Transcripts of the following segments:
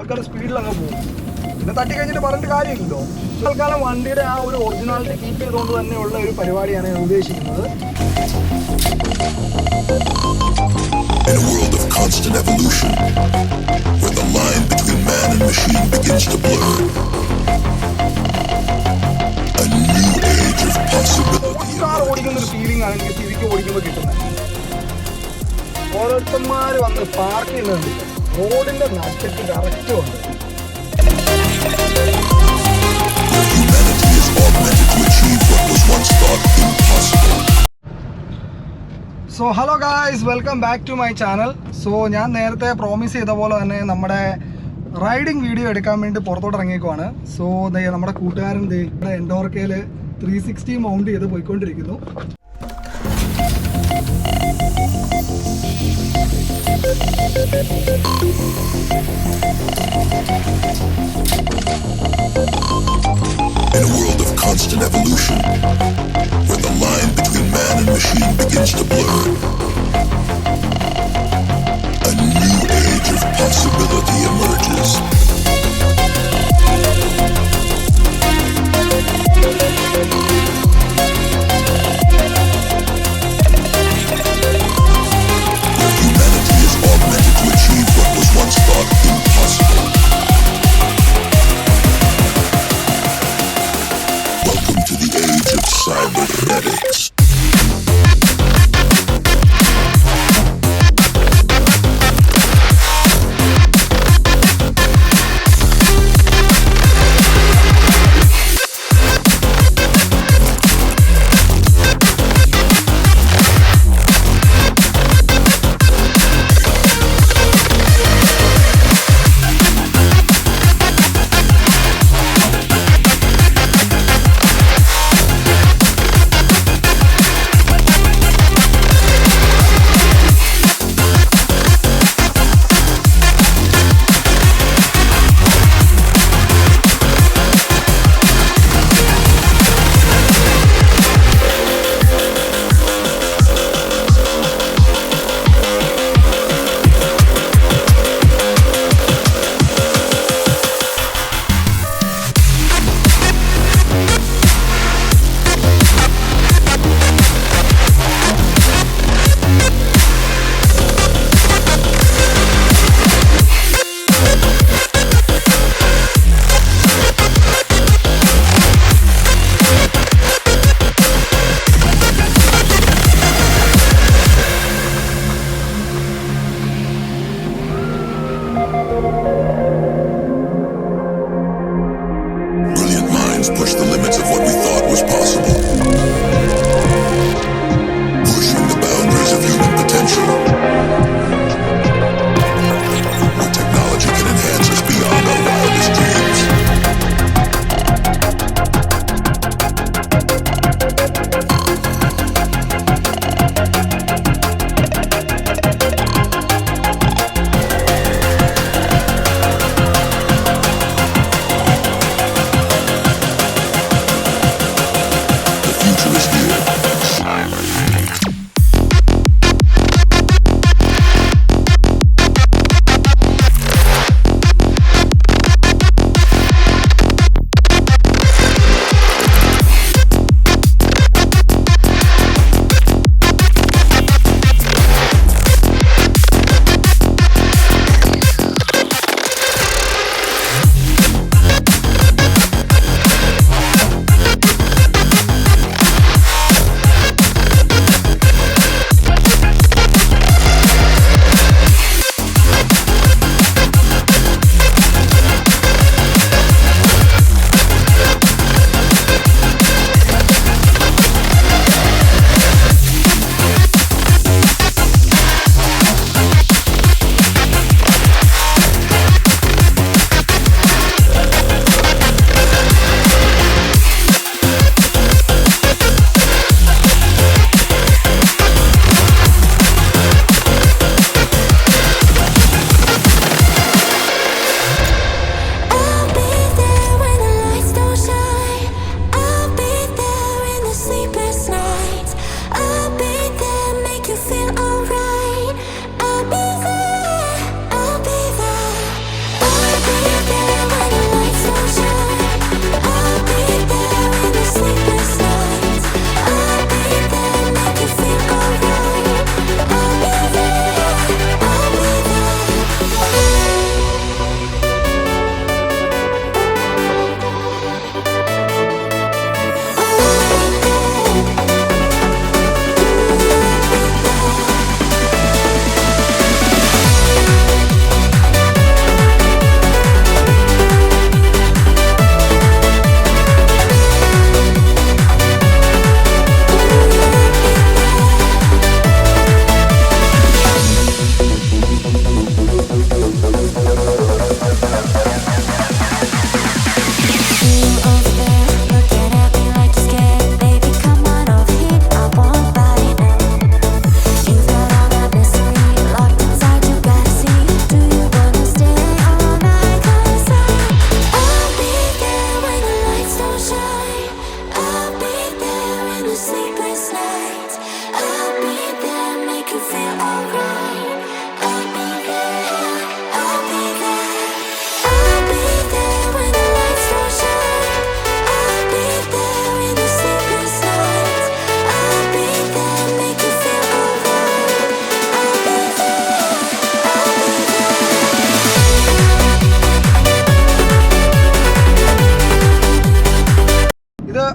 ആൾക്കാർ സ്പീഡിൽ അങ്ങ് പോകും. പിന്നെ തട്ടി കഴിഞ്ഞിട്ട് പറഞ്ഞിട്ട് കാര്യമില്ലല്ലോ. തൽക്കാലം വണ്ടിയുടെ ആ ഒരു ഒറിജിനാലിറ്റി കീപ്പ് ചെയ്തുകൊണ്ട് തന്നെയുള്ള ഒരു പരിപാടിയാണ് ഞാൻ ഉദ്ദേശിക്കുന്നത്. In a world of constant evolution, where the line between man and machine begins to blur, a new age of possibility car ഓടിക്കുന്ന ഒരു ഫീലിംഗ് ആണ് എനിക്ക് സിവിക്ക് ഓടിക്കുമ്പോൾ കിട്ടുന്നത്. ഓരോരുത്തന്മാർ വന്ന് പാർക്ക് ചെയ്യുന്നുണ്ട്. റോഡിന്റെ നാട്ടിൽ കറക്റ്റ് ഉണ്ട്. So hello guys welcome back to my channel so ഞാൻ നേരത്തെ പ്രോമിസ് ചെയ്ത പോലെ തന്നെ നമ്മുടെ റൈഡിങ് വീഡിയോ എടുക്കാൻ വേണ്ടി പുറത്തോട്ട് ഇറങ്ങിയേക്കുവാണ്. സോ നമ്മുടെ കൂട്ടുകാരൻ ദേ എൻഡോർക്കയിൽ ത്രീ സിക്സ്റ്റി മൗണ്ട് ചെയ്ത് പോയിക്കൊണ്ടിരിക്കുന്നു. In a world of constant evolution, where the line between man and machine begins to blur, a new age of possibility emerges.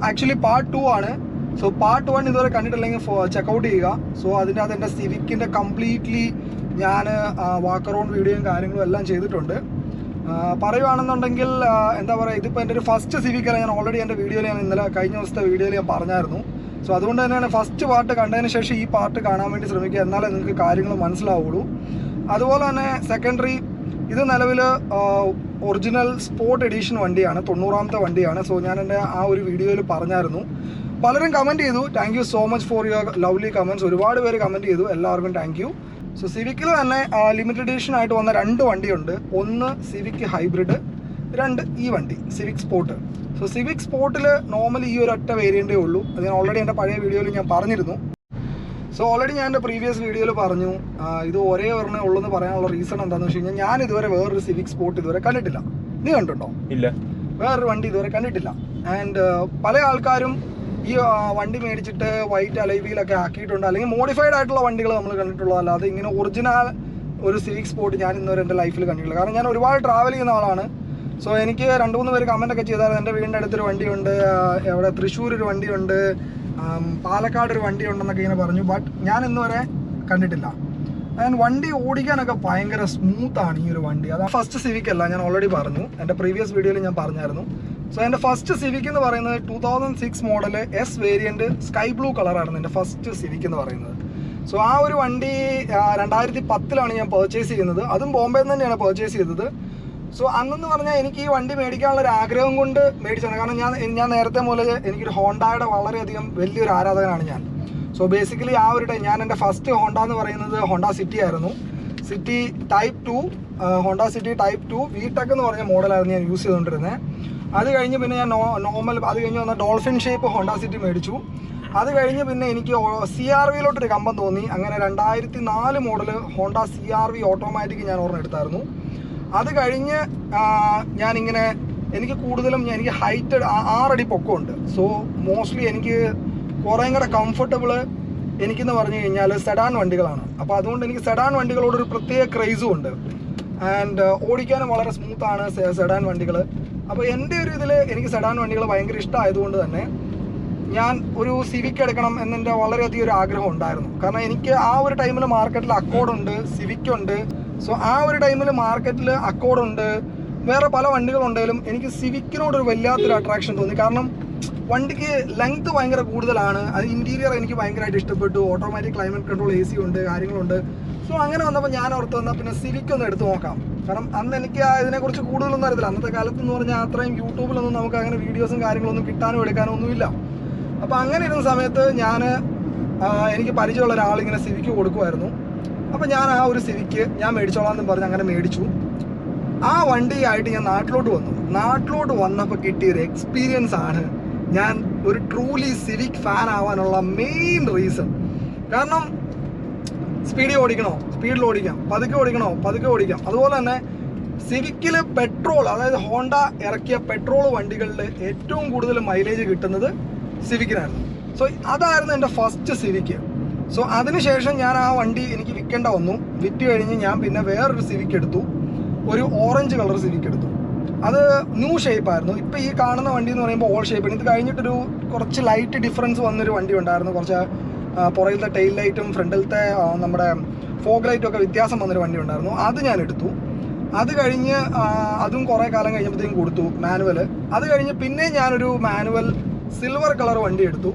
Actually part two ആണ്. സോ പാർട്ട് വൺ ഇതുവരെ കണ്ടിട്ടില്ലെങ്കിൽ checkout ചെയ്യുക. So അതിന്റെ അകത്ത് എന്റെ സിവിക്കിന്റെ completely ഞാൻ വാക്ക് around വീഡിയോയും കാര്യങ്ങളും എല്ലാം ചെയ്തിട്ടുണ്ട്. പറയുകയാണെന്നുണ്ടെങ്കിൽ എന്താ പറയുക ഇതിപ്പോൾ എന്റെ ഒരു ഫസ്റ്റ് സിവിക്കല്ല ഞാൻ ഓൾറെഡി എന്റെ വീഡിയോയിൽ ഞാൻ ഇന്നലെ കഴിഞ്ഞ ദിവസത്തെ വീഡിയോയിൽ ഞാൻ പറഞ്ഞായിരുന്നു. സോ അതുകൊണ്ട് തന്നെയാണ് ഫസ്റ്റ് പാർട്ട് കണ്ടതിന് ശേഷം ഈ പാർട്ട് കാണാൻ വേണ്ടി ശ്രമിക്കുക. എന്നാലേ നിങ്ങൾക്ക് കാര്യങ്ങൾ മനസ്സിലാവുള്ളൂ. അതുപോലെ തന്നെ സെക്കൻഡറി ഇത് നിലവിൽ ഒറിജിനൽ സ്പോർട്ട് എഡീഷൻ വണ്ടിയാണ് തൊണ്ണൂറാമത്തെ വണ്ടിയാണ്. സോ ഞാൻ എന്റെ ആ ഒരു വീഡിയോയിൽ പറഞ്ഞായിരുന്നു. പലരും കമന്റ് ചെയ്തു thank you so much for your lovely comments ഒരുപാട് പേര് കമന്റ് ചെയ്തു എല്ലാവർക്കും താങ്ക് യു സോ സിവിക്കിൽ തന്നെ ലിമിറ്റഡ് എഡിഷൻ ആയിട്ട് വന്ന രണ്ട് വണ്ടിയുണ്ട്. ഒന്ന് സിവിക്ക് ഹൈബ്രിഡ് രണ്ട് ഈ വണ്ടി സിവിക് സ്പോർട്ട് സോ സിവിക് സ്പോർട്ടിൽ നോർമലി ഈ ഒരു ഒറ്റ വേരിയന്റേ ഉള്ളൂ. അത് ഞാൻ ഓൾറെഡി എന്റെ പഴയ വീഡിയോയിൽ ഞാൻ പറഞ്ഞിരുന്നു. സോ ഓൾറെഡി ഞാൻ എന്റെ പ്രീവിയസ് വീഡിയോയിൽ പറഞ്ഞു ഇത് ഒരേ ഒരെണ്ണേ ഉള്ളൂ എന്ന് പറയാനുള്ള റീസൺ എന്താണെന്ന് വെച്ച് കഴിഞ്ഞാൽ ഞാൻ ഇതുവരെ വേറൊരു സിവിക് സ്പോർട്ട് ഇതുവരെ കണ്ടിട്ടില്ല. നീ കണ്ടിട്ടുണ്ടോ? ഇല്ല. വേറൊരു വണ്ടി ഇതുവരെ കണ്ടിട്ടില്ല. ആൻഡ് പല ആൾക്കാരും ഈ വണ്ടി മേടിച്ചിട്ട് വൈറ്റ് അലൈവിയിലൊക്കെ ആക്കിയിട്ടുണ്ട്. അല്ലെങ്കിൽ മോഡിഫൈഡ് ആയിട്ടുള്ള വണ്ടികൾ നമ്മൾ കണ്ടിട്ടുള്ളത് അല്ലാതെ ഇങ്ങനെ ഒറിജിനൽ ഒരു സിവിക് സ്പോർട്ട് ഞാൻ ഇന്നുവരെ എന്റെ ലൈഫിൽ കണ്ടിട്ടില്ല. കാരണം ഞാൻ ഒരുപാട് ട്രാവൽ ചെയ്യുന്ന ആളാണ്. സോ എനിക്ക് രണ്ട് മൂന്ന് പേര് കമന്റ് ഒക്കെ ചെയ്തായിരുന്നു. എന്റെ വീടിന്റെ അടുത്തൊരു വണ്ടിയുണ്ട്. എവിടെ തൃശ്ശൂർ ഒരു വണ്ടിയുണ്ട്. പാലക്കാട് ഒരു വണ്ടി ഉണ്ടെന്നൊക്കെ ഇങ്ങനെ പറഞ്ഞു ബട്ട് ഞാൻ ഇന്നുവരെ കണ്ടിട്ടില്ല. ആൻഡ് വണ്ടി ഓടിക്കാനൊക്കെ ഭയങ്കര സ്മൂത്താണ് ഈ ഒരു വണ്ടി. അത് ഫസ്റ്റ് സിവിക് അല്ല ഞാൻ ഓൾറെഡി പറഞ്ഞു. എന്റെ പ്രീവിയസ് വീഡിയോയിൽ ഞാൻ പറഞ്ഞായിരുന്നു. സോ എന്റെ ഫസ്റ്റ് സിവിക് എന്ന് പറയുന്നത് two thousand six model S variant sky blue കളറായിരുന്നു എന്റെ ഫസ്റ്റ് സിവിക് എന്ന് പറയുന്നത്. സോ ആ ഒരു വണ്ടി രണ്ടായിരത്തി പത്തിലാണ് ഞാൻ പർച്ചേസ് ചെയ്യുന്നത്. അതും ബോംബെയിൽ നിന്ന് തന്നെയാണ് പർച്ചേസ് ചെയ്തത്. സോ അന്നെന്ന് പറഞ്ഞാൽ എനിക്ക് ഈ വണ്ടി മേടിക്കാനുള്ള ഒരു ആഗ്രഹം കൊണ്ട് മേടിച്ചതാണ്. കാരണം ഞാൻ ഞാൻ നേരത്തെ മുതൽ എനിക്കൊരു ഹോണ്ടായുടെ വളരെയധികം വലിയൊരു ആരാധകനാണ് ഞാൻ. സോ ബേസിക്കലി ആ ഒരു ടൈം ഞാൻ എന്റെ ഫസ്റ്റ് ഹോണ്ട എന്ന് പറയുന്നത് ഹോണ്ട സിറ്റി ആയിരുന്നു. City type two Honda City type two VTEC എന്ന് പറഞ്ഞ മോഡലായിരുന്നു ഞാൻ യൂസ് ചെയ്തുകൊണ്ടിരുന്നത് അത് കഴിഞ്ഞ് പിന്നെ ഞാൻ നോർമൽ അത് കഴിഞ്ഞ് വന്ന ഡോൾഫിൻ ഷേപ്പ് ഹോണ്ട സിറ്റി മേടിച്ചു. അത് കഴിഞ്ഞ് പിന്നെ എനിക്ക് സി ആർ വിയിലോട്ടൊരു കമ്പം തോന്നി. അങ്ങനെ രണ്ടായിരത്തി നാല് model Honda C R V automatic ഞാൻ ഓർമ്മ എടുത്തായിരുന്നു. അത് കഴിഞ്ഞ് ഞാനിങ്ങനെ എനിക്ക് കൂടുതലും എനിക്ക് ഹൈറ്റ് ആറടി പൊക്കമുണ്ട്. സോ മോസ്റ്റ്ലി എനിക്ക് കുറേ കൂടെ കംഫർട്ടബിൾ എനിക്കെന്ന് പറഞ്ഞു കഴിഞ്ഞാൽ സെഡാൻ വണ്ടികളാണ്. അപ്പോൾ അതുകൊണ്ട് എനിക്ക് സെഡാൻ വണ്ടികളോടൊരു പ്രത്യേക ക്രൈസും ഉണ്ട്. ആൻഡ് ഓടിക്കാനും വളരെ സ്മൂത്താണ് സെഡാൻ വണ്ടികൾ അപ്പോൾ എന്റെ ഒരു ഇതിൽ എനിക്ക് സെഡാൻ വണ്ടികൾ ഭയങ്കര ഇഷ്ടമായതുകൊണ്ട് തന്നെ ഞാൻ ഒരു സിവിക്ക് എടുക്കണം എന്നെന്റെ വളരെയധികം ഒരു ആഗ്രഹം ഉണ്ടായിരുന്നു. കാരണം എനിക്ക് ആ ഒരു ടൈമിൽ മാർക്കറ്റിൽ അക്കോഡുണ്ട് സിവിക്കുണ്ട് സോ ആ ഒരു ടൈമിൽ മാർക്കറ്റിൽ അക്കോഡുണ്ട് വേറെ പല വണ്ടികളുണ്ടെങ്കിലും എനിക്ക് സിവിക്കിനോട് ഒരു വല്ലാത്തൊരു അട്രാക്ഷൻ തോന്നി. കാരണം വണ്ടിക്ക് ലെങ്ത് ഭയങ്കര കൂടുതലാണ്. അത് ഇന്റീരിയർ എനിക്ക് ഭയങ്കരമായിട്ട് ഇഷ്ടപ്പെട്ടു. Automatic climate control A C ഉണ്ട് കാര്യങ്ങളുണ്ട്. സോ അങ്ങനെ വന്നപ്പോൾ ഞാൻ ഓർത്ത് വന്നാൽ പിന്നെ സിവിക്ക് ഒന്ന് എടുത്ത് നോക്കാം. കാരണം അന്ന് എനിക്ക് ഇതിനെക്കുറിച്ച് കൂടുതലൊന്നും അറിയത്തില്ല. അന്നത്തെ കാലത്ത് എന്ന് പറഞ്ഞാൽ അത്രയും യൂട്യൂബിലൊന്നും നമുക്ക് അങ്ങനെ വീഡിയോസും കാര്യങ്ങളൊന്നും കിട്ടാനും എടുക്കാനും ഒന്നുമില്ല. അപ്പോൾ അങ്ങനെ ഇരുന്ന സമയത്ത് ഞാൻ എനിക്ക് പരിചയമുള്ള ഒരാളിങ്ങനെ സിവിക്ക് കൊടുക്കുമായിരുന്നു അപ്പോൾ ഞാൻ ആ ഒരു സിവിക്ക് ഞാൻ മേടിച്ചോളാം എന്ന് പറഞ്ഞ് അങ്ങനെ മേടിച്ചു. ആ വണ്ടിയായിട്ട് ഞാൻ നാട്ടിലോട്ട് വന്നു. നാട്ടിലോട്ട് വന്നപ്പോൾ കിട്ടിയ ഒരു എക്സ്പീരിയൻസ് ആണ്. ഞാൻ ഒരു ട്രൂലി സിവിക് ഫാൻ ആവാനുള്ള മെയിൻ റീസൺ കാരണം സ്പീഡിൽ ഓടിക്കണോ? സ്പീഡിൽ ഓടിക്കാം. പതുക്കെ ഓടിക്കണോ? പതുക്കെ ഓടിക്കാം. അതുപോലെ തന്നെ സിവിക്കിൽ പെട്രോൾ അതായത് ഹോണ്ട ഇറക്കിയ പെട്രോൾ വണ്ടികളിൽ ഏറ്റവും കൂടുതൽ മൈലേജ് കിട്ടുന്നത് സിവിക്കിനായിരുന്നു സോ അതായിരുന്നു എന്റെ ഫസ്റ്റ് സിവിക്ക് സോ അതിനുശേഷം ഞാൻ ആ വണ്ടി എനിക്ക് വിൽക്കേണ്ട വന്നു. വിറ്റ് കഴിഞ്ഞ് ഞാൻ പിന്നെ വേറൊരു സിവിക്ക് എടുത്തു. ഒരു ഓറഞ്ച് കളർ സിവിക്ക് എടുത്തു. അത് ന്യൂ ഷേപ്പ് ആയിരുന്നു. ഇപ്പം ഈ കാണുന്ന വണ്ടി എന്ന് പറയുമ്പോൾ ഓൾ ഷേപ്പ് ഇത് കഴിഞ്ഞിട്ടൊരു കുറച്ച് ലൈറ്റ് ഡിഫറൻസ് വന്നൊരു വണ്ടി ഉണ്ടായിരുന്നു. കുറച്ച് പുറകിലത്തെ ടെയിൽ ലൈറ്റും ഫ്രണ്ടിലത്തെ നമ്മുടെ ഫോഗ് ലൈറ്റും ഒക്കെ വ്യത്യാസം വന്നൊരു വണ്ടി ഉണ്ടായിരുന്നു. അത് ഞാൻ എടുത്തു. അത് കഴിഞ്ഞ് അതും കുറേ കാലം കഴിഞ്ഞപ്പോഴത്തേക്കും കൊടുത്തു മാനുവൽ അത് കഴിഞ്ഞ് പിന്നെ ഞാനൊരു മാനുവൽ സിൽവർ കളർ വണ്ടി എടുത്തു.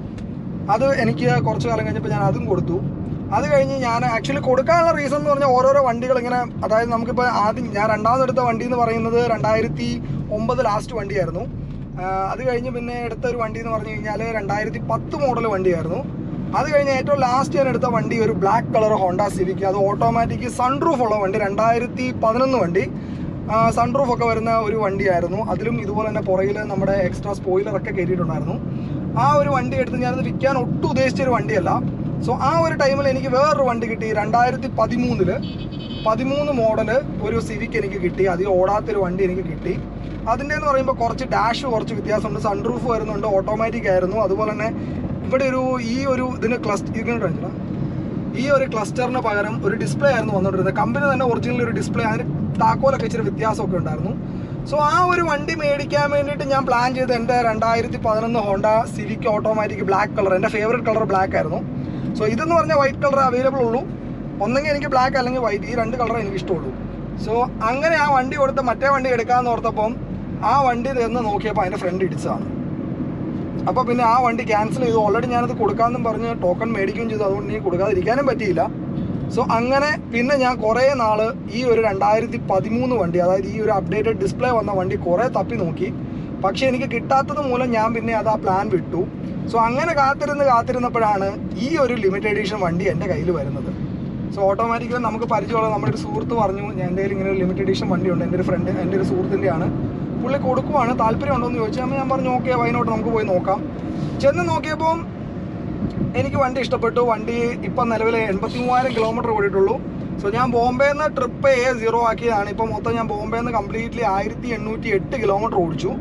അത് എനിക്ക് കുറച്ച് കാലം കഴിഞ്ഞപ്പോൾ ഞാൻ അതും കൊടുത്തു. അത് കഴിഞ്ഞ് ഞാൻ ആക്ച്വലി കൊടുക്കാനുള്ള റീസൺ എന്ന് പറഞ്ഞാൽ ഓരോരോ വണ്ടികൾ ഇങ്ങനെ അതായത് നമുക്കിപ്പോൾ ആദ്യം ഞാൻ രണ്ടാമത് എടുത്ത വണ്ടി എന്ന് പറയുന്നത് രണ്ടായിരത്തി ഒമ്പത് ലാസ്റ്റ് വണ്ടിയായിരുന്നു. അത് കഴിഞ്ഞ് പിന്നെ എടുത്ത ഒരു വണ്ടി എന്ന് പറഞ്ഞു കഴിഞ്ഞാൽ രണ്ടായിരത്തി പത്ത് മോഡൽ വണ്ടിയായിരുന്നു. അത് കഴിഞ്ഞ് ഏറ്റവും ലാസ്റ്റ് ഞാൻ എടുത്ത വണ്ടി ഒരു ബ്ലാക്ക് കളർ ഹോണ്ട സിവിക്ക് അത് ഓട്ടോമാറ്റിക് സൺറൂഫ് ഉള്ള വണ്ടി രണ്ടായിരത്തി പതിനൊന്ന് വണ്ടി. സൺറൂഫ് ഒക്കെ വരുന്ന ഒരു വണ്ടിയായിരുന്നു. അതിലും ഇതുപോലെ തന്നെ പുറകിൽ നമ്മുടെ എക്സ്ട്രാ സ്പോയിലറൊക്കെ കയറ്റിയിട്ടുണ്ടായിരുന്നു ആ ഒരു വണ്ടി എടുത്ത് ഞാനത് വിൽക്കാൻ ഒട്ടും ഉദ്ദേശിച്ച ഒരു വണ്ടിയല്ല. സോ ആ ഒരു ടൈമിൽ എനിക്ക് വേറൊരു വണ്ടി കിട്ടി. രണ്ടായിരത്തി പതിമൂന്നിൽ പതിമൂന്ന് മോഡൽ ഒരു സിവിക്ക് എനിക്ക് കിട്ടി. അധികം ഓടാത്തൊരു വണ്ടി എനിക്ക് കിട്ടി. അതിന്റെ എന്ന് പറയുമ്പോൾ കുറച്ച് ഡാഷ് കുറച്ച് വ്യത്യാസമുണ്ട്. സൺറൂഫ് വരുന്നുണ്ട് ഓട്ടോമാറ്റിക് ആയിരുന്നു. അതുപോലെ തന്നെ ഇവിടെ ഒരു ഈ ഒരു ഇതിന് ക്ലസ്റ്റർ കാണിച്ചടാ. ഈ ഒരു ക്ലസ്റ്ററിന് പകരം ഒരു ഡിസ്പ്ലേ ആയിരുന്നു വന്നുകൊണ്ടിരുന്നത് കമ്പനി തന്നെ ഒറിജിനൽ ഒരു ഡിസ്പ്ലേ അതിന് താക്കോലൊക്കെ ഇച്ചിരി വ്യത്യാസമൊക്കെ ഉണ്ടായിരുന്നു. സോ ആ ഒരു വണ്ടി മേടിക്കാൻ വേണ്ടിയിട്ട് ഞാൻ പ്ലാൻ ചെയ്ത് എന്റെ രണ്ടായിരത്തി പതിനൊന്ന് Honda Civic automatic black colour എന്റെ ഫേവറേറ്റ് കളർ ബ്ലാക്ക് ആയിരുന്നു. സോ ഇതെന്ന് പറഞ്ഞാൽ വൈറ്റ് കളർ അവൈലബിൾ ഉള്ളൂ. ഒന്നെങ്കിൽ എനിക്ക് ബ്ലാക്ക് അല്ലെങ്കിൽ വൈറ്റ് ഈ രണ്ട് കളർ എനിക്ക് ഇഷ്ടമുള്ളൂ. സോ അങ്ങനെ ആ വണ്ടി കൊടുത്ത് മറ്റേ വണ്ടി എടുക്കാമെന്ന് ഓർത്തപ്പം ആ വണ്ടി തന്ന് നോക്കിയപ്പോൾ അതിന്റെ ഫ്രണ്ട് ഇടിച്ചതാണ്. അപ്പോൾ പിന്നെ ആ വണ്ടി ക്യാൻസൽ ചെയ്തു. ഓൾറെഡി ഞാനത് കൊടുക്കാമെന്നും പറഞ്ഞ് ടോക്കൺ മേടിക്കുകയും ചെയ്തു. അതുകൊണ്ട് ഇനി കൊടുക്കാതിരിക്കാനും പറ്റിയില്ല. സോ അങ്ങനെ പിന്നെ ഞാൻ കുറേ നാൾ ഈ ഒരു രണ്ടായിരത്തി പതിമൂന്ന് വണ്ടി അതായത് ഈ ഒരു അപ്ഡേറ്റഡ് ഡിസ്പ്ലേ വന്ന വണ്ടി കുറേ തപ്പി നോക്കി. പക്ഷേ എനിക്ക് കിട്ടാത്തത് മൂലം ഞാൻ പിന്നെ അത് ആ പ്ലാൻ വിട്ടു. സോ അങ്ങനെ കാത്തിരുന്ന് കാത്തിരുന്നപ്പോഴാണ് ഈ ഒരു ലിമിറ്റഡ് എഡിഷൻ വണ്ടി എന്റെ കയ്യിൽ വരുന്നത്. സോ ഓട്ടോമാറ്റിക്കലി നമുക്ക് പരിചയമുള്ള നമ്മുടെ ഒരു സുഹൃത്ത് പറഞ്ഞു എന്റെ കയ്യിൽ ഇങ്ങനെ ഒരു ലിമിറ്റഡ് എഡിഷൻ വണ്ടിയുണ്ട് എന്റെ ഒരു ഫ്രണ്ട് എന്റെ ഒരു സുഹൃത്തിന്റെയാണ്. പുള്ളി കൊടുക്കുവാണ് താല്പര്യം ഉണ്ടോ എന്ന് ചോദിച്ചാൽ ഞാൻ പറഞ്ഞു ഓക്കെ വൈനോട്ട് നമുക്ക് പോയി നോക്കാം. ചെന്ന് നോക്കിയപ്പോൾ എനിക്ക് വണ്ടി ഇഷ്ടപ്പെട്ടു. വണ്ടി ഇപ്പം നിലവിൽ എൺപത്തി മൂവായിരം കിലോമീറ്റർ ഓടിയിട്ടുള്ളൂ. സോ ഞാൻ ബോംബെയിൽ നിന്ന് ട്രിപ്പ് എ സീറോ ആക്കിയതാണ്. ഇപ്പം മൊത്തം ഞാൻ ബോംബെയിൽ നിന്ന് കംപ്ലീറ്റ്ലി ആയിരത്തി എണ്ണൂറ്റി എട്ട് കിലോമീറ്റർ ഓടിച്ചു.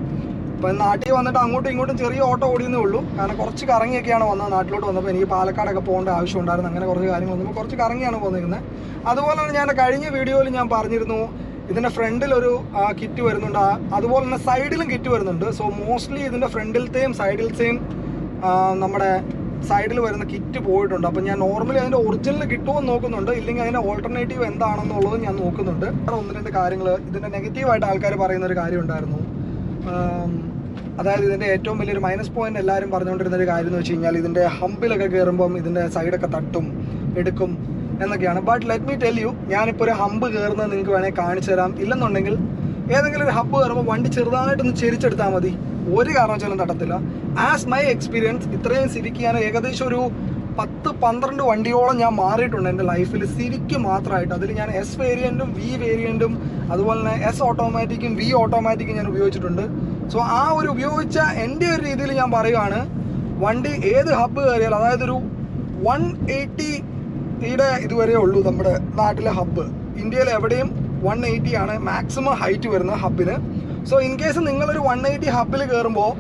ഇപ്പം നാട്ടിൽ വന്നിട്ട് അങ്ങോട്ടും ഇങ്ങോട്ടും ചെറിയ ഓട്ടോ ഓടിയെന്നേ ഉള്ളൂ. കാരണം കുറച്ച് കറങ്ങിയൊക്കെയാണ് വന്നത് നാട്ടിലോട്ട് വന്നപ്പോൾ. എനിക്ക് പാലക്കാടൊക്കെ പോകേണ്ട ആവശ്യമുണ്ടായിരുന്നു അങ്ങനെ കുറച്ച് കാര്യങ്ങൾ വന്നപ്പോൾ കുറച്ച് കറങ്ങിയാണ് പോന്നിരിക്കുന്നത് അതുപോലെ തന്നെ ഞാൻ കഴിഞ്ഞ വീഡിയോയിൽ ഞാൻ പറഞ്ഞിരുന്നു ഇതിന്റെ ഫ്രണ്ടിലൊരു കിറ്റ് വരുന്നുണ്ട്. അതുപോലെ തന്നെ സൈഡിലും കിറ്റ് വരുന്നുണ്ട്. സോ മോസ്റ്റ്ലി ഇതിന്റെ ഫ്രണ്ടിലത്തെയും സൈഡിലത്തെയും നമ്മുടെ സൈഡിൽ വരുന്ന കിറ്റ് പോയിട്ടുണ്ട്. അപ്പം ഞാൻ നോർമലി അതിന്റെ ഒറിജിനൽ കിട്ടുമോ നോക്കുന്നുണ്ട്. ഇല്ലെങ്കിൽ അതിന്റെ ഓൾട്ടർനേറ്റീവ് എന്താണെന്നുള്ളത് ഞാൻ നോക്കുന്നുണ്ട്. ഒന്ന് രണ്ട് കാര്യങ്ങൾ ഇതിന്റെ നെഗറ്റീവായിട്ട് ആൾക്കാർ പറയുന്ന ഒരു കാര്യം ഉണ്ടായിരുന്നു. അതായത് ഇതിന്റെ ഏറ്റവും വലിയൊരു മൈനസ് പോയിന്റ് എല്ലാവരും പറഞ്ഞുകൊണ്ടിരുന്ന ഒരു കാര്യം എന്ന് വെച്ച് കഴിഞ്ഞാൽ ഇതിന്റെ ഹമ്പിലൊക്കെ കയറുമ്പം ഇതിന്റെ സൈഡൊക്കെ തട്ടും എടുക്കും എന്നൊക്കെയാണ്. But let me tell you ഞാനിപ്പോൾ ഒരു ഹമ്പ് കയറുന്നത് നിങ്ങൾക്ക് വേണമെങ്കിൽ കാണിച്ചു തരാം. ഇല്ലെന്നുണ്ടെങ്കിൽ ഏതെങ്കിലും ഒരു ഹബ്ബ് കയറുമ്പോൾ വണ്ടി ചെറുതായിട്ടൊന്ന് ചെരിച്ചെടുത്താൽ മതി. ഒരു കാരണവശാലും തട്ടത്തില്ല. ആസ് മൈ എക്സ്പീരിയൻസ് ഇത്രയും സിവിക്ക് ഞാൻ ഏകദേശം ഒരു പത്ത് പന്ത്രണ്ട് വണ്ടിയോളം ഞാൻ മാറിയിട്ടുണ്ട് എന്റെ ലൈഫിൽ സിവിക്ക് മാത്രമായിട്ട്. അതിൽ ഞാൻ എസ് വേരിയന്റും വി വേരിയന്റും അതുപോലെ തന്നെ എസ് ഓട്ടോമാറ്റിക്കും വി ഓട്ടോമാറ്റിക്കും ഞാൻ ഉപയോഗിച്ചിട്ടുണ്ട്. സോ ആ ഒരു ഉപയോഗിച്ച എന്റെ ഒരു രീതിയിൽ ഞാൻ പറയുകയാണ് വണ്ടി ഏത് ഹബ്ബ് കയറിയാൽ അതായത് ഒരു വൺ എയ്റ്റിയുടെ ഇതുവരെ ഉള്ളൂ നമ്മുടെ നാട്ടിലെ ഹബ്ബ് ഇന്ത്യയിൽ എവിടെയും വൺ എയ്റ്റി ആണ് മാക്സിമം ഹൈറ്റ് വരുന്ന ഹബിന് സോ ഇൻ കേസ് നിങ്ങളൊരു വൺ എയ്റ്റി ഹബിൽ കയറുമ്പോൾ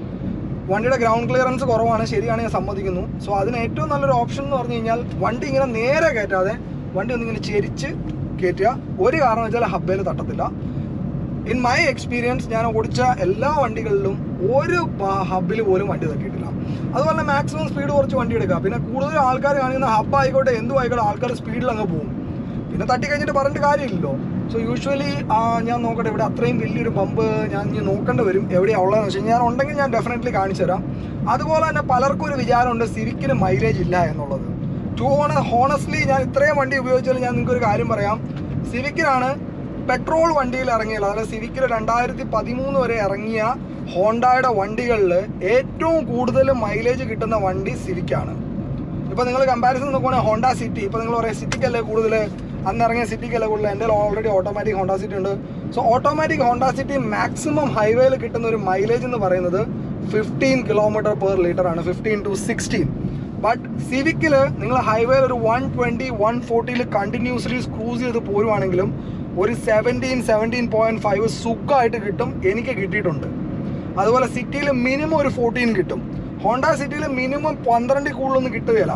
വണ്ടിയുടെ ഗ്രൗണ്ട് ക്ലിയറൻസ് കുറവാണ് ശരിയാണ് ഞാൻ സമ്മതിക്കുന്നു. സോ അതിന് ഏറ്റവും നല്ലൊരു ഓപ്ഷൻ എന്ന് പറഞ്ഞു കഴിഞ്ഞാൽ വണ്ടി ഇങ്ങനെ നേരെ കയറ്റാതെ വണ്ടി ഒന്നിങ്ങനെ ചെരിച്ച് കയറ്റുക. ഒരു കാരണം വെച്ചാൽ ഹബ്ബയിൽ തട്ടത്തില്ല. ഇൻ മൈ എക്സ്പീരിയൻസ് ഞാൻ ഓടിച്ച എല്ലാ വണ്ടികളിലും ഒരു ഹബ്ബിൽ പോലും വണ്ടി തട്ടിയിട്ടില്ല. അതുപോലെ മാക്സിമം സ്പീഡ് കുറച്ച് വണ്ടി എടുക്കുക. പിന്നെ കൂടുതൽ ആൾക്കാർ കാണിക്കുന്ന ഹബ്ബ് ആയിക്കോട്ടെ എന്തും ആയിക്കോട്ടെ ആൾക്കാർ സ്പീഡിൽ അങ്ങ് പോകും. പിന്നെ തട്ടി കഴിഞ്ഞിട്ട് പറഞ്ഞിട്ട് കാര്യമില്ലല്ലോ. സോ യൂഷ്വലി ഞാൻ നോക്കട്ടെ ഇവിടെ അത്രയും വലിയൊരു പമ്പ് ഞാൻ ഇനി നോക്കേണ്ടി വരും. എവിടെയാണ് ഉള്ളതെന്ന് വെച്ചാൽ ഞാൻ ഉണ്ടെങ്കിൽ ഞാൻ ഡെഫിനറ്റ്ലി കാണിച്ചു തരാം. അതുപോലെ തന്നെ പലർക്കും ഒരു വിചാരമുണ്ട് സിവിക്കിന് മൈലേജ് ഇല്ല എന്നുള്ളത്. ടു ഓണ ഹോണസ്റ്റ്ലി ഞാൻ ഇത്രയും വണ്ടി ഉപയോഗിച്ചാലും ഞാൻ നിങ്ങൾക്ക് ഒരു കാര്യം പറയാം. സിവിക്കിനാണ് പെട്രോൾ വണ്ടിയിൽ ഇറങ്ങിയത്. അതായത് സിവിക്കിൽ രണ്ടായിരത്തി പതിമൂന്ന് വരെ ഇറങ്ങിയ ഹോണ്ടായുടെ വണ്ടികളിൽ ഏറ്റവും കൂടുതൽ മൈലേജ് കിട്ടുന്ന വണ്ടി സിവിക്കാണ്. ഇപ്പോൾ നിങ്ങൾ കമ്പാരിസൺ നോക്കുവാണെങ്കിൽ ഹോണ്ട സിറ്റി. ഇപ്പോൾ നിങ്ങൾ പറയാം സിറ്റിക്കല്ലേ കൂടുതൽ അന്ന് ഇറങ്ങിയ സിറ്റിക്കല്ലേ കൂടുതൽ? എന്റെ ഓൾറെഡി ഓട്ടോമാറ്റിക് ഹോണ്ട സിറ്റി ഉണ്ട്. So automatic Honda City maximum ഹൈവേയിൽ കിട്ടുന്ന ഒരു മൈലേജ് എന്ന് പറയുന്നത് ഫിഫ്റ്റീൻ കിലോമീറ്റർ പെർ ലിറ്റർ ആണ്. ഫിഫ്റ്റീൻ ടു സിക്സ്റ്റീൻ ബട്ട് സിവിക്കിൽ നിങ്ങൾ ഹൈവേയിൽ ഒരു വൺ ട്വന്റി വൺ ഫോർട്ടിയിൽ കണ്ടിന്യൂസ്ലി ക്രൂസ് ചെയ്ത് പോരുവാണെങ്കിലും ഒരു സെവന്റീൻ സെവന്റീൻ പോയിന്റ് ഫൈവ് സുഖമായിട്ട് കിട്ടും എനിക്ക് കിട്ടിയിട്ടുണ്ട്. അതുപോലെ സിറ്റിയിൽ മിനിമം ഒരു ഫോർട്ടീൻ കിട്ടും. ഹോണ്ട സിറ്റിയിൽ മിനിമം പന്ത്രണ്ടിൽ കൂടുതലൊന്നും കിട്ടുകയില്ല.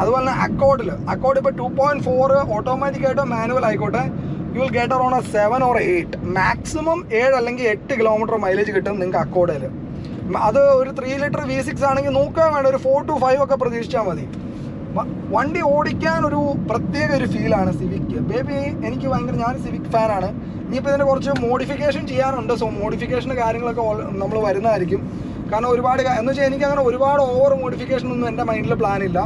അതുപോലെ തന്നെ അക്കോഡിൽ അക്കോഡ് ഇപ്പോൾ ടു പോയിന്റ് ഫോർ ഓട്ടോമാറ്റിക് ആയിട്ടോ മാനുവൽ ആയിക്കോട്ടെ. You will get around seven or eight maximum ഏഴ് അല്ലെങ്കിൽ എട്ട് കിലോമീറ്റർ മൈലേജ് കിട്ടും നിങ്ങൾക്ക് അക്കോഡിൽ അത് ഒരു ത്രീ ലിറ്റർ വി സിക്സ് ആണെങ്കിൽ നോക്കാൻ വേണ്ട ഒരു ഫോർ ടു ഫൈവ് ഒക്കെ പ്രതീക്ഷിച്ചാൽ മതി. വണ്ടി ഓടിക്കാൻ ഒരു പ്രത്യേക ഒരു ഫീലാണ് സിവിക്ക് ബേബി എനിക്ക് ഭയങ്കര ഞാൻ സിവിക് ഫാനാണ് ഇനിയിപ്പോൾ ഇതിന്റെ കുറച്ച് മോഡിഫിക്കേഷൻ ചെയ്യാനുണ്ട്. സോ മോഡിഫിക്കേഷൻ കാര്യങ്ങളൊക്കെ നമ്മൾ വരുന്നതായിരിക്കും. കാരണം ഒരുപാട് എന്ന് വെച്ചാൽ എനിക്ക് അങ്ങനെ ഒരുപാട് ഓവർ മോഡിഫിക്കേഷൻ ഒന്നും എന്റെ മൈൻഡിൽ പ്ലാൻ ഇല്ല.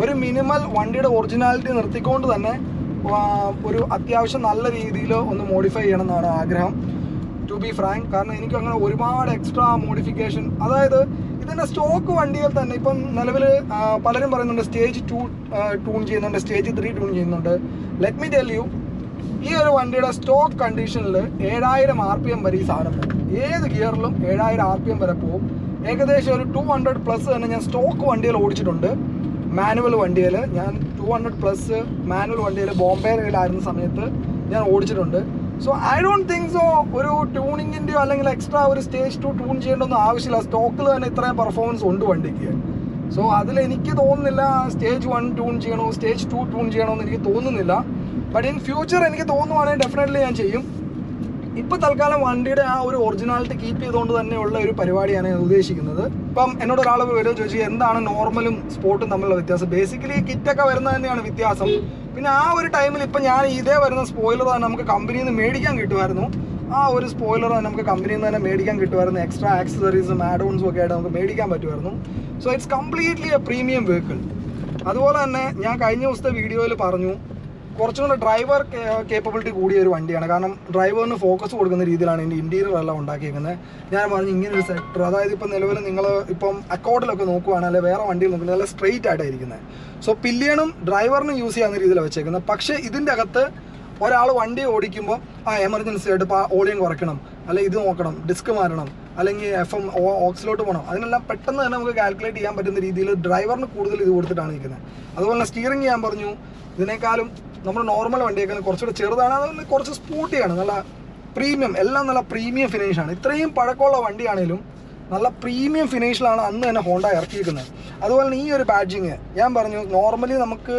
ഒരു മിനിമൽ വണ്ടിയുടെ ഒറിജിനാലിറ്റി നിർത്തിക്കൊണ്ട് തന്നെ ഒരു അത്യാവശ്യം നല്ല രീതിയിൽ ഒന്ന് മോഡിഫൈ ചെയ്യണം എന്നാണ് ആഗ്രഹം. ടു ബി ഫ്രാങ്ക് കാരണം എനിക്ക് അങ്ങനെ ഒരുപാട് എക്സ്ട്രാ മോഡിഫിക്കേഷൻ അതായത് ഇതിന്റെ സ്റ്റോക്ക് വണ്ടികൾ തന്നെ ഇപ്പം നിലവിൽ പലരും പറയുന്നുണ്ട് സ്റ്റേജ് ടു ട്യൂൺ ചെയ്യുന്നുണ്ട് സ്റ്റേജ് ത്രീ ട്യൂൺ ചെയ്യുന്നുണ്ട്. ലെറ്റ് മീ ടെൽ യു ഈ ഒരു വണ്ടിയുടെ സ്റ്റോക്ക് കണ്ടീഷനിൽ ഏഴായിരം ആർ പി എം വരെ ഈ സാധനം പോകും. ഏത് ഗിയറിലും ഏഴായിരം ആർ പി എം വരെ പോകും. ഏകദേശം ഒരു ടു ഹൺഡ്രഡ് പ്ലസ് തന്നെ ഞാൻ സ്റ്റോക്ക് വണ്ടികൾ ഓടിച്ചിട്ടുണ്ട്. മാനുവൽ വണ്ടിയിൽ ഞാൻ ടു ഹൺഡ്രഡ് പ്ലസ് മാനുവൽ വണ്ടിയിൽ ബോംബെയിലായിരുന്ന സമയത്ത് ഞാൻ ഓടിച്ചിട്ടുണ്ട്. So I don't think so ഒരു ട്യൂണിങ്ങിന്റെയോ അല്ലെങ്കിൽ എക്സ്ട്രാ ഒരു സ്റ്റേജ് ടു ട്യൂൺ ചെയ്യേണ്ടൊന്നും ആവശ്യമില്ല. സ്റ്റോക്കിൽ തന്നെ ഇത്രയും പെർഫോമൻസ് ഉണ്ട് വണ്ടിക്ക്. സോ അതിൽ എനിക്ക് തോന്നുന്നില്ല സ്റ്റേജ് വൺ ട്യൂൺ ചെയ്യണോ സ്റ്റേജ് ടു ട്യൂൺ ചെയ്യണോ എന്ന് എനിക്ക് തോന്നുന്നില്ല. ബട്ട് ഇൻ ഫ്യൂച്ചർ എനിക്ക് തോന്നുവാണെങ്കിൽ ഡെഫിനറ്റ്ലി ഞാൻ ചെയ്യും. ഇപ്പൊ തൽക്കാലം വണ്ടിയുടെ ആ ഒരു ഒറിജിനാലിറ്റി കീപ്പ് ചെയ്തുകൊണ്ട് തന്നെയുള്ള ഒരു പരിപാടിയാണ് ഞാൻ ഉദ്ദേശിക്കുന്നത്. ഇപ്പം എന്നോട് ഒരാൾ വരുമോ ചോദിച്ചു എന്താണ് നോർമലും സ്പോർട്ടും തമ്മിലുള്ള വ്യത്യാസം? ബേസിക്കലി കിറ്റൊക്കെ വരുന്നത് തന്നെയാണ് വ്യത്യാസം. പിന്നെ ആ ഒരു ടൈമിൽ ഇപ്പം ഞാൻ ഇതേ വരുന്ന സ്പോയിലർ തന്നെ നമുക്ക് കമ്പനിയിൽ നിന്ന് മേടിക്കാൻ കിട്ടുമായിരുന്നു. ആ ഒരു സ്പോയിലർ തന്നെ നമുക്ക് കമ്പനിയിൽ നിന്ന് തന്നെ മേടിക്കാൻ കിട്ടുമായിരുന്നു. എക്സ്ട്രാ ആക്സസറീസും ആഡ് ഓൺസും ഒക്കെ ആയിട്ട് നമുക്ക് മേടിക്കാൻ പറ്റുമായിരുന്നു. So it's completely a premium vehicle അതുപോലെ തന്നെ ഞാൻ കഴിഞ്ഞ ദിവസത്തെ വീഡിയോയിൽ പറഞ്ഞു കുറച്ചും കൂടെ ഡ്രൈവർ കേപ്പബിലിറ്റി കൂടിയ ഒരു വണ്ടിയാണ്. കാരണം ഡ്രൈവറിന് ഫോക്കസ് കൊടുക്കുന്ന രീതിയിലാണ് ഇതിന്റെ ഇന്റീരിയർ എല്ലാം ഉണ്ടാക്കിയിരിക്കുന്നത് ഞാൻ പറഞ്ഞു ഇങ്ങനെ ഒരു സെക്ടർ അതായത് ഇപ്പം നിലവിൽ നിങ്ങൾ ഇപ്പം അക്കൗണ്ടിലൊക്കെ നോക്കുവാണെങ്കിൽ വേറെ വണ്ടിയിൽ നോക്കുന്നത് നല്ല സ്ട്രെയിറ്റ് ആയിട്ടാണ് ഇരിക്കുന്നത് സോ പില്ലിയണും ഡ്രൈവറിനും യൂസ് ചെയ്യാവുന്ന രീതിയിലാണ് വെച്ചേക്കുന്നത്. പക്ഷേ ഇതിന്റെ അകത്ത് ഒരാൾ വണ്ടി ഓടിക്കുമ്പോൾ ആ എമർജൻസി ആയിട്ട് ഇപ്പോൾ ഓളിയം കുറയ്ക്കണം അല്ലെങ്കിൽ ഇത് നോക്കണം ഡിസ്ക് മാറണം അല്ലെങ്കിൽ എഫ് എം ഓക്സിലോട്ട് പോകണം അതിനെല്ലാം പെട്ടെന്ന് തന്നെ നമുക്ക് കാൽക്കുലേറ്റ് ചെയ്യാൻ പറ്റുന്ന രീതിയിൽ ഡ്രൈവറിന് കൂടുതൽ ഇത് കൊടുത്തിട്ടാണ് നിൽക്കുന്നത് അതുപോലെ തന്നെ സ്റ്റിയറിംഗ് ഞാൻ പറഞ്ഞു. ഇതിനേക്കാളും നമ്മുടെ നോർമൽ വണ്ടിയേക്കാൾ കുറച്ചുകൂടെ ചെറുതാണ് അതുകൊണ്ട് കുറച്ച് സ്പോർട്ടിയാണ് നല്ല പ്രീമിയം എല്ലാം നല്ല പ്രീമിയം ഫിനിഷാണ് ഇത്രയും പഴക്കമുള്ള വണ്ടിയാണേലും നല്ല പ്രീമിയം ഫിനിഷിലാണ് അന്ന് തന്നെ ഹോണ്ട ഇറക്കിയിരിക്കുന്നത്. അതുപോലെ തന്നെ ഈ ഒരു ബാഡ്ജിങ് ഞാൻ പറഞ്ഞു നോർമലി നമുക്ക്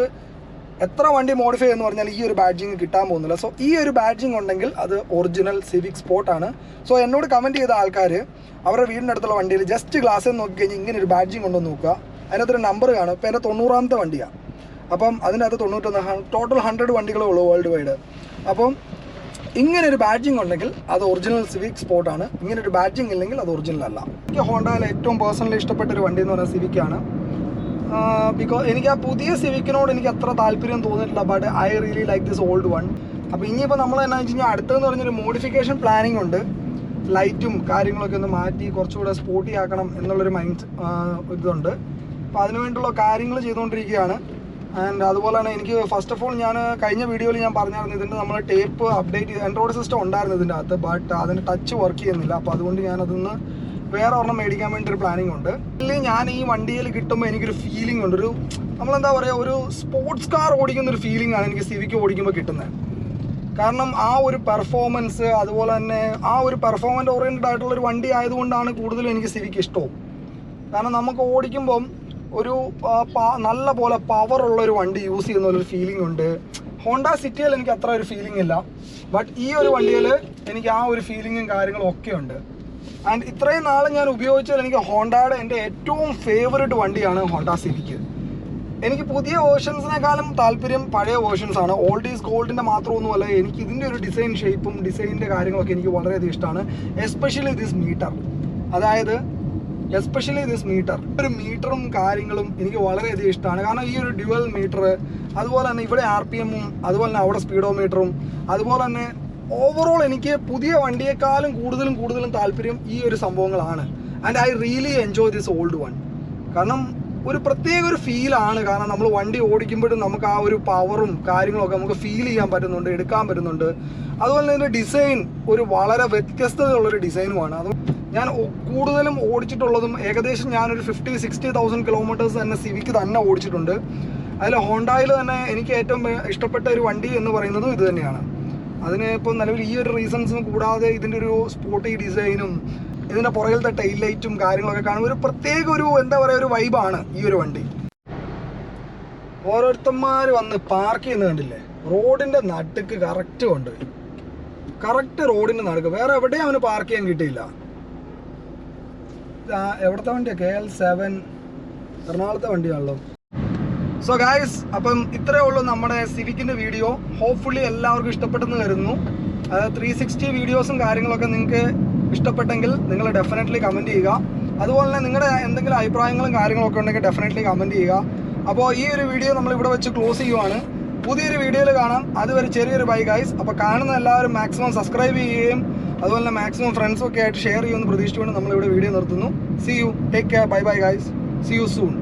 എത്ര വണ്ടി മോഡിഫൈ എന്ന് പറഞ്ഞാൽ ഈ ഒരു ബാഡ്ജിങ് കിട്ടാൻ പോകുന്നില്ല. സോ ഈ ഒരു ബാഡ്ജിങ് ഉണ്ടെങ്കിൽ അത് ഒറിജിനൽ സിവിക് സ്പോർട്ടാണ് സോ എന്നോട് കമന്റ് ചെയ്ത ആൾക്കാർ അവരുടെ വീടിന്റെ അടുത്തുള്ള വണ്ടിയിൽ ജസ്റ്റ് ഗ്ലാസ്സിൽ നോക്കി കഴിഞ്ഞാൽ ഇങ്ങനെ ഒരു ബാഡ്ജിങ് ഉണ്ടോ എന്ന് നോക്കുക. അതിനകത്തൊരു നമ്പർ കാണും. ഇപ്പോൾ എന്റെ തൊണ്ണൂറാമത്തെ വണ്ടിയാണ് അപ്പം അതിനകത്ത് തൊണ്ണൂറ്റൊന്ന് ടോട്ടൽ ഹൺഡ്രഡ് വണ്ടികളേ ഉള്ളൂ വേൾഡ് വൈഡ് അപ്പം ഇങ്ങനെ ഒരു ബാഡ്ജിങ് ഉണ്ടെങ്കിൽ അത് ഒറിജിനൽ സിവിക് സ്പോർട്ടാണ് ഇങ്ങനെ ഒരു ബാഡ്ജിങ് ഇല്ലെങ്കിൽ അത് ഒറിജിനൽ അല്ല. എനിക്ക് ഹോണ്ടയിലെ ഏറ്റവും പേഴ്സണലി ഇഷ്ടപ്പെട്ട ഒരു വണ്ടി എന്ന് പറയുന്നത് സിവിക്കാണ് ബിക്കോസ് എനിക്ക് ആ പുതിയ സിവിക്കിനോട് എനിക്ക് അത്ര താല്പര്യം തോന്നിയിട്ടില്ല but I really like this old one അപ്പോൾ ഇനിയിപ്പോൾ നമ്മൾ എന്നാ വെച്ച് കഴിഞ്ഞാൽ അടുത്തതെന്ന് പറഞ്ഞൊരു മോഡിഫിക്കേഷൻ പ്ലാനിങ് ഉണ്ട്. ലൈറ്റും കാര്യങ്ങളൊക്കെ ഒന്ന് മാറ്റി കുറച്ചുകൂടെ സ്പോർട്ടി ആക്കണം എന്നുള്ളൊരു മൈൻഡ് ഇതുണ്ട്. അപ്പോൾ അതിനുവേണ്ടിയുള്ള കാര്യങ്ങൾ ചെയ്തുകൊണ്ടിരിക്കുകയാണ്. ആൻഡ് അതുപോലെ തന്നെ എനിക്ക് ഫസ്റ്റ് ഓഫ് ഓൾ ഞാൻ കഴിഞ്ഞ വീഡിയോയിൽ ഞാൻ പറഞ്ഞായിരുന്നു ഇതിന്റെ നമ്മൾ ടേപ്പ് അപ്ഡേറ്റ് ആൻഡ്രോയിഡ് സിസ്റ്റം ഉണ്ടായിരുന്നു ഇതിന്റെ അകത്ത് ബട്ട് അതിന് ടച്ച് വർക്ക് ചെയ്യുന്നില്ല. അപ്പോൾ അതുകൊണ്ട് ഞാൻ അതൊന്ന് വേറെ ഒരെണ്ണം മേടിക്കാൻ വേണ്ടി ഒരു പ്ലാനിങ് ഉണ്ട്. ഇല്ലെങ്കിൽ ഞാൻ ഈ വണ്ടിയിൽ കിട്ടുമ്പോൾ എനിക്കൊരു ഫീലിംഗ് ഉണ്ട്. ഒരു നമ്മളെന്താ പറയുക ഒരു സ്പോർട്സ് കാർ ഓടിക്കുന്ന ഒരു ഫീലിംഗ് ആണ് എനിക്ക് സിവിക്ക് ഓടിക്കുമ്പോൾ കിട്ടുന്നത് കാരണം ആ ഒരു പെർഫോമൻസ് അതുപോലെ തന്നെ ആ ഒരു പെർഫോമൻസ് ഓറിയന്റഡ് ആയിട്ടുള്ള ഒരു വണ്ടി ആയതുകൊണ്ടാണ് കൂടുതലും എനിക്ക് സിവിക്ക് ഇഷ്ടവും. കാരണം നമുക്ക് ഓടിക്കുമ്പം ഒരു നല്ല പോലെ പവർ ഉള്ള ഒരു വണ്ടി യൂസ് ചെയ്യുന്ന ഒരു ഫീലിംഗ് ഉണ്ട്. ഹോണ്ട സിറ്റിയിൽ എനിക്ക് അത്ര ഒരു ഫീലിംഗ് ഇല്ല. ബട്ട് ഈ ഒരു വണ്ടിയിൽ എനിക്ക് ആ ഒരു ഫീലിങ്ങും കാര്യങ്ങളും ഒക്കെ ഉണ്ട്. ആൻഡ് ഇത്രയും നാളെ ഞാൻ ഉപയോഗിച്ചാൽ എനിക്ക് ഹോണ്ടയുടെ എന്റെ ഏറ്റവും ഫേവറേറ്റ് വണ്ടിയാണ് ഹോണ്ട സിവിക്ക് എനിക്ക് പുതിയ വേർഷൻസിനെക്കാളും താല്പര്യം പഴയ വേർഷൻസ് ആണ്. ഓൾഡ് ഈസ് ഗോൾഡിന്റെ മാത്രമൊന്നുമല്ല എനിക്ക് ഇതിന്റെ ഒരു ഡിസൈൻ ഷേപ്പും ഡിസൈനിന്റെ കാര്യങ്ങളൊക്കെ എനിക്ക് വളരെയധികം ഇഷ്ടമാണ്. എസ്പെഷ്യലി ദിസ് മീറ്റർ അതായത് എസ്പെഷ്യലി ദിസ് മീറ്റർ ഒരു മീറ്ററും കാര്യങ്ങളും എനിക്ക് വളരെയധികം ഇഷ്ടമാണ്. കാരണം ഈ ഒരു ഡ്യുവൽ മീറ്റർ അതുപോലെ തന്നെ ഇവിടെ ആർ പി എമ്മും അതുപോലെ തന്നെ അവിടെ സ്പീഡോ മീറ്ററും അതുപോലെ തന്നെ ഓവറോൾ എനിക്ക് പുതിയ വണ്ടിയെക്കാളും കൂടുതലും കൂടുതലും താല്പര്യം ഈ ഒരു സംഭവങ്ങളാണ്. And I really enjoy this old one കാരണം ഒരു പ്രത്യേക ഒരു ഫീലാണ് കാരണം നമ്മൾ വണ്ടി ഓടിക്കുമ്പോഴും നമുക്ക് ആ ഒരു പവറും കാര്യങ്ങളൊക്കെ നമുക്ക് ഫീൽ ചെയ്യാൻ പറ്റുന്നുണ്ട് എടുക്കാൻ പറ്റുന്നുണ്ട്. അതുപോലെ തന്നെ ഡിസൈൻ ഒരു വളരെ വ്യത്യസ്തതയുള്ളൊരു ഡിസൈനുമാണ് അത് ഞാൻ കൂടുതലും ഓടിച്ചിട്ടുള്ളതും ഏകദേശം ഞാനൊരു ഫിഫ്റ്റി സിക്സ്റ്റി തൗസൻഡ് കിലോമീറ്റേഴ്സ് തന്നെ സിവിക്ക് തന്നെ ഓടിച്ചിട്ടുണ്ട്. അതിൽ ഹോണ്ടായിൽ തന്നെ എനിക്ക് ഏറ്റവും ഇഷ്ടപ്പെട്ട ഒരു വണ്ടി എന്ന് പറയുന്നതും ഇത് തന്നെയാണ്. അതിന് ഇപ്പോൾ നിലവിൽ ഈ ഒരു റീസൺസും കൂടാതെ ഇതിന്റെ ഒരു സ്പോർട്ടി ഡിസൈനും ഇതിന്റെ പുറകിലത്തെ ടൈൽ ലൈറ്റും കാര്യങ്ങളൊക്കെ കാണുമ്പോൾ ഒരു പ്രത്യേക ഒരു എന്താ പറയുക ഒരു വൈബാണ് ഈ ഒരു വണ്ടി. ഓരോരുത്തന്മാർ വന്ന് പാർക്ക് ചെയ്യുന്നത് കണ്ടില്ലേ? റോഡിന്റെ നടുക്ക് കറക്റ്റ് കൊണ്ടുപോയി കറക്റ്റ് റോഡിന്റെ നടുക്ക്. വേറെ എവിടെയും അവന് പാർക്ക് ചെയ്യാൻ കിട്ടിയില്ല. എവിടുത്തെ വണ്ടിയാണ് കെ എൽ സെവൻ എറണാകുളത്തെ വണ്ടിയാണല്ലോ. സോ ഗായ്സ് അപ്പം ഇത്രയേ ഉള്ളൂ നമ്മുടെ സിവിക്കിന്റെ വീഡിയോ. ഹോപ്പ്ഫുള്ളി എല്ലാവർക്കും ഇഷ്ടപ്പെട്ടെന്ന് കരുതുന്നു. അതായത് ത്രീ സിക്സ്റ്റി വീഡിയോസും കാര്യങ്ങളൊക്കെ നിങ്ങൾക്ക് ഇഷ്ടപ്പെട്ടെങ്കിൽ നിങ്ങൾ ഡെഫിനറ്റ്ലി കമന്റ് ചെയ്യുക. അതുപോലെ തന്നെ നിങ്ങളുടെ എന്തെങ്കിലും അഭിപ്രായങ്ങളും കാര്യങ്ങളൊക്കെ ഉണ്ടെങ്കിൽ ഡെഫിനറ്റ്ലി കമന്റ് ചെയ്യുക. അപ്പോൾ ഈ ഒരു വീഡിയോ നമ്മൾ ഇവിടെ വെച്ച് ക്ലോസ് ചെയ്യുവാണ്. പുതിയൊരു വീഡിയോയിൽ കാണാം. അതുവരെ ചെറിയൊരു ബൈ ഗൈസ് അപ്പോൾ കാണുന്ന എല്ലാവരും മാക്സിമം സബ്സ്ക്രൈബ് ചെയ്യുകയും അതുപോലെ തന്നെ മാക്സിമം ഫ്രണ്ട്സും ഒക്കെ ആയിട്ട് ഷെയർ ചെയ്യുമെന്ന് പ്രതീക്ഷിച്ചുകൊണ്ട് നമ്മളിവിടെ വീഡിയോ നിർത്തുന്നു. See you take care bye bye guys see you soon